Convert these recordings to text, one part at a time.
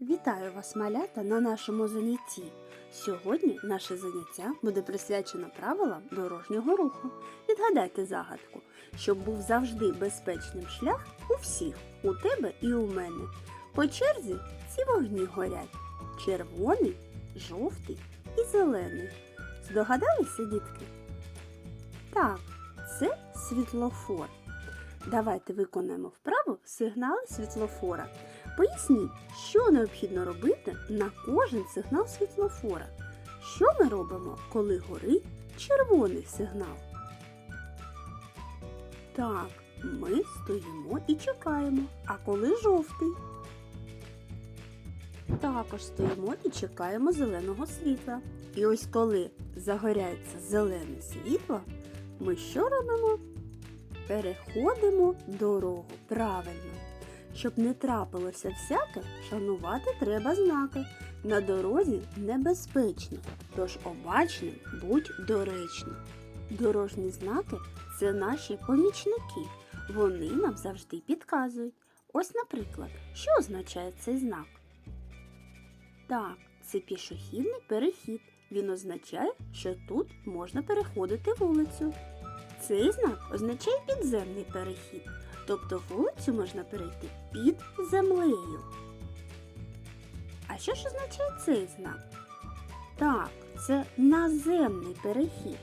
Вітаю вас, малята, на нашому занятті. Сьогодні наше заняття буде присвячено правилам дорожнього руху. Відгадайте загадку, щоб був завжди безпечним шлях у всіх, у тебе і у мене. По черзі ці вогні горять: червоний, жовтий і зелений. Здогадалися, дітки? Так, це світлофор. Давайте виконаємо вправу сигнали світлофора. Поясніть, що необхідно робити на кожен сигнал світлофора. Що ми робимо, коли горить червоний сигнал? Так, ми стоїмо і чекаємо. А коли жовтий? Також стоїмо і чекаємо зеленого світла. І ось коли загоряється зелене світло, ми що робимо? Переходимо дорогу правильно. Щоб не трапилося всяке, шанувати треба знаки. На дорозі небезпечно, тож обачним будь доречним. Дорожні знаки це наші помічники. Вони нам завжди підказують. Ось, наприклад, що означає цей знак? Так, це пішохідний перехід. Він означає, що тут можна переходити вулицю. Цей знак означає підземний перехід, тобто вулицю можна перейти під землею. А що ж означає цей знак? Так, це наземний перехід.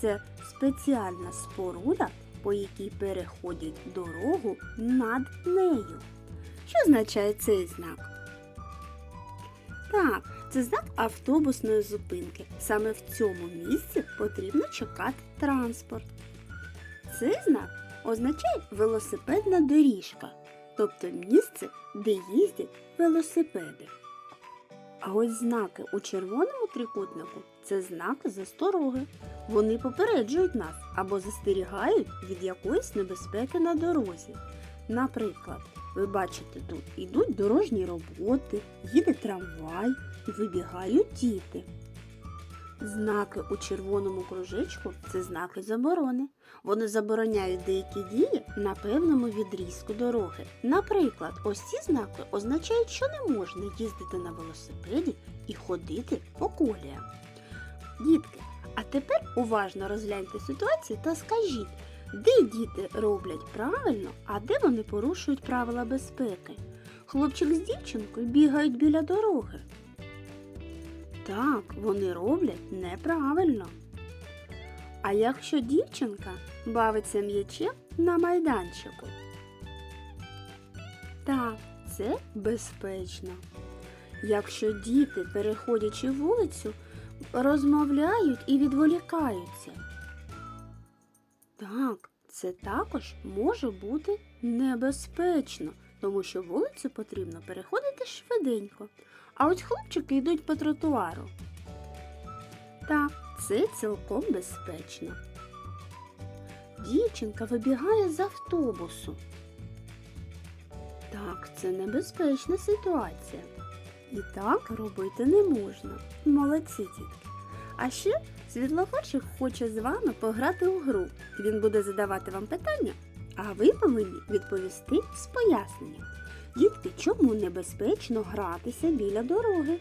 Це спеціальна споруда, по якій переходять дорогу над нею. Що означає цей знак? Так, це знак автобусної зупинки. Саме в цьому місці потрібно чекати транспорт. Цей знак означає велосипедна доріжка, тобто місце, де їздять велосипеди. А ось знаки у червоному трикутнику це знаки застороги. Вони попереджують нас або застерігають від якоїсь небезпеки на дорозі. Наприклад, ви бачите, тут ідуть дорожні роботи, їде трамвай вибігають діти. Знаки у червоному кружечку це знаки заборони. Вони забороняють деякі дії на певному відрізку дороги. Наприклад, ось ці знаки означають, що не можна їздити на велосипеді і ходити по коліям. Дітки, а тепер уважно розгляньте ситуацію та скажіть, де діти роблять правильно, а де вони порушують правила безпеки. Хлопчик з дівчинкою бігають біля дороги. Так, вони роблять неправильно. А якщо дівчинка бавиться м'ячем на майданчику? Так, це безпечно. Якщо діти, переходячи вулицю, розмовляють і відволікаються. Так, це також може бути небезпечно, тому що вулицю потрібно переходити швиденько. А ось хлопчики йдуть по тротуару. Так, це цілком безпечно. Дівчинка вибігає з автобусу. Так, це небезпечна ситуація. І так робити не можна. Молодці дітки. А ще світлофорчик хоче з вами пограти у гру. Він буде задавати вам питання, а ви повинні відповісти з поясненням. Дітки, чому небезпечно гратися біля дороги?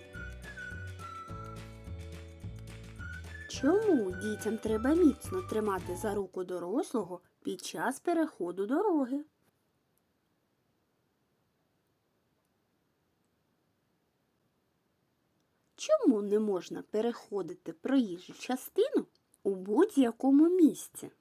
Чому дітям треба міцно тримати за руку дорослого під час переходу дороги? Чому не можна переходити проїжджу частину у будь-якому місці?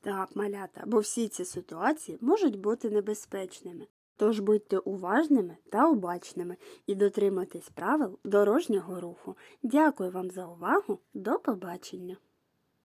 Так, малята, бо всі ці ситуації можуть бути небезпечними. Тож будьте уважними та обачними і дотримуйтесь правил дорожнього руху. Дякую вам за увагу. До побачення!